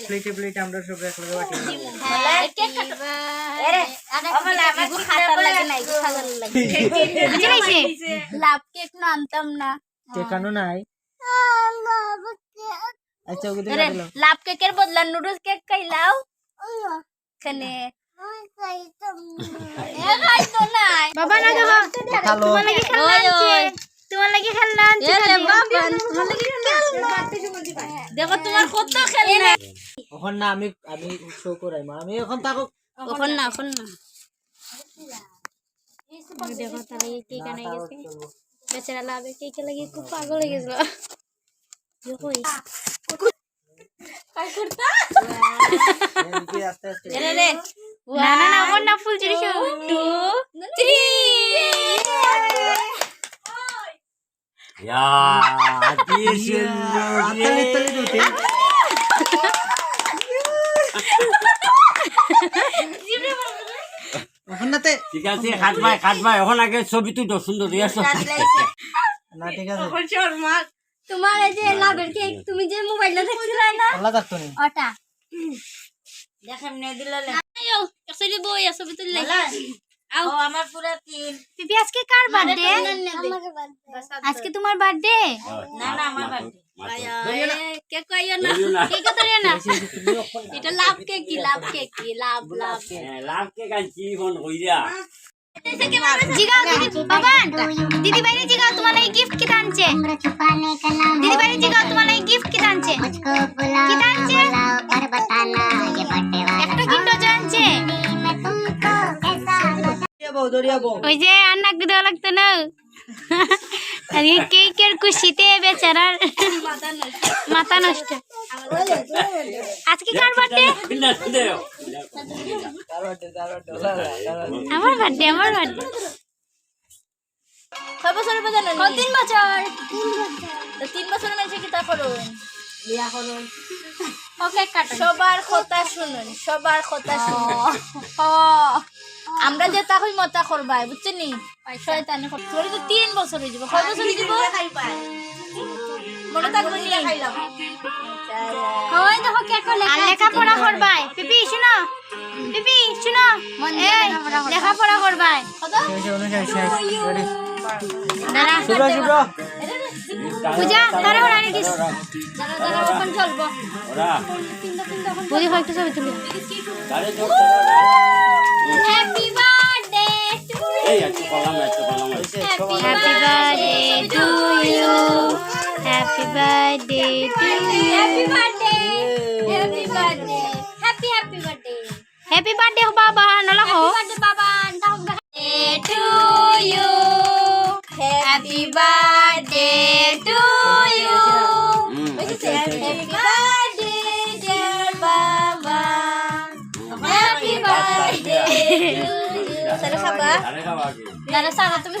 প্লেটে প্লেটে আমরা সব একলগে বাটি কেক কাটো পাইছে লাভ কেক না আনতাম না টেকানো নাই আচ্ছা ওকে দিলাম লাভ কেকের বদলা নুডলস কেক খাইলাও খানে এ খাই তো নাই বাবা না গো তোমার লাগি খেলনা আনছে তোমার লাগি খেলনা আনছে এ বাবা তোমার লাগি খেলনা দেখো তোমার কত খেলনা এখন না আমি আমি শো করাই মা আমি এখন তাকো এখন না এখন না দেখো তাহলে কেক আনাই গেছে বেচারা লাভে কেক লাগি খুব পাগল হয়ে গেছিল না ওর ফুল টু থ্রি ঠিক আছে খাট ভাই খাট ভাই এখন আগে ছবি তুই সুন্দর রিয়াস না ঠিক আছে তোমার এই যে লাভের কেক তুমি যে মোবাইলটা দেখছিলে না আল্লাহ থাকতো নি ওটা দেখেন নে দিল আয়ো একসাথে বই আসবে তুললে ও আমার পুরো তিন পিপি আজকে কার বার্থডে আজকে তোমার বার্থডে না না আমার বাড়ি কেক কইও না কেক তো রে না এটা লাভ কেক কি লাভ কেক কি লাভ লাভ লাভ কে কাঞ্চি ফোন কইরা কি কি কি ওই যে নাক দেওয়া লাগতো না? কেকের খুশিতে বেচারার মাথা নষ্ট। আজকে কার বার্থডে আমার বার্থডে আমার বার্থডে কয় বছরের বাজানো ও তিন বছর? তো তিন বছরের কি তা করুন? সবার কথা শুনুন সবার কথা শুনুন। আমরা যে তাকই মতা করবাই বুঝছেন? নি শয়তানি তো তিন বছর হয়ে যাবে। কয় বছর হয়ে যাবে? লেখাপড়া করবাই। পিপি শুনো। পিপি শুনো। লেখাপড়া করবাই। পূজা তারা ওরা চলবো। ছবি তুলি। Happy birthday to column happy birthday to you happy birthday to happy birthday happy birthday happy happy birthday happy birthday বাবা নলা হো বার্থডে বাবা to you happy birthday to you happy birthday dear বাবা হ্যাপি বার্থডে তাহলে খাবা আরে খাওয়া কি দাঁড়া সারা তুমি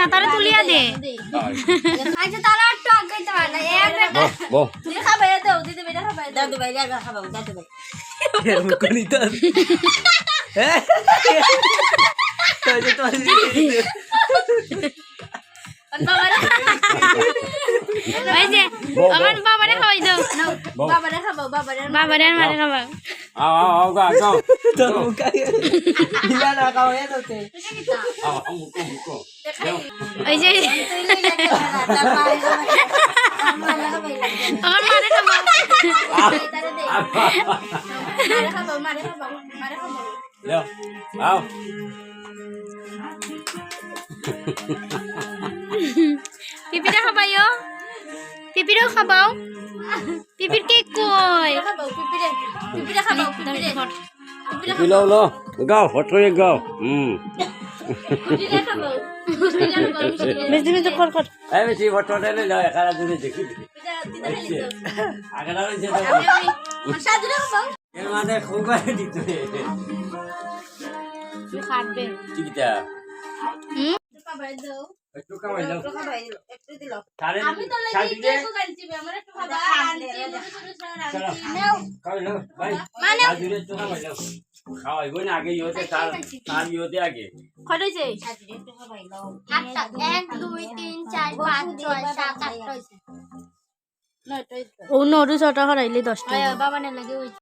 না তারা তুলিয়া দে। আচ্ছা তারা একটু আগে দিতে পারে না। এক বো তুমি খাবা দাও দিদি বেটা খাবা দাও। দাদু ভাই আগে খাব দাদু ভাই। মুখনি তো হ্যাঁ ওই যে তোমার দিদি ওই যে আমার বাবারে খাওয়াই দাও। বাবারে খাবা বাবারে বাবারে আর মারে খাওয়াও আও আও আও গা গা। তোর মুখে মিলা না খাও এ তোতে আও আও মুকো মুকো ওই যে আমার মারে খাওয়াও মারে খাবা। মারে খাবা মারে খাবা লেও আও পিপিটা খাবাইও? পিপিরও খাবাও? পিপির কেক কই? খাব পিপিরে। পিপিরে খাব পিপিরে পিপি লও লও গাও হট করে গাও। হুম। পিপিরে খাব পিপিরে খাব বেশি বেশি কর কর এই করে লও একারা দূরে দেখি আগেরা রইছে তো। সাজুরে খাব এর মাঝে খুব দিত তুই খাবে ঠিকটা খাবার দাও। একটু কামাই দাও। একটু খাবাই দিল একটু দিল। আমি তো লাগি সাড়ে কেক আমার একটু খাবার আনছি ছোট ছোট চলো। আনছি খাওয়াই নাও ভাই সাজুরে একটু কামাই দাও। খাওয়াইবো না আগে ইয়োতে তার তার ইয়োতে আগে। কত হইছে সাজুরে একটু খাবাই দাও আটটা এক দুই তিন চার পাঁচ ছয় সাত আট হয়েছে। ও নরু ছটা হরাইলে দশটা। বাবা না লাগে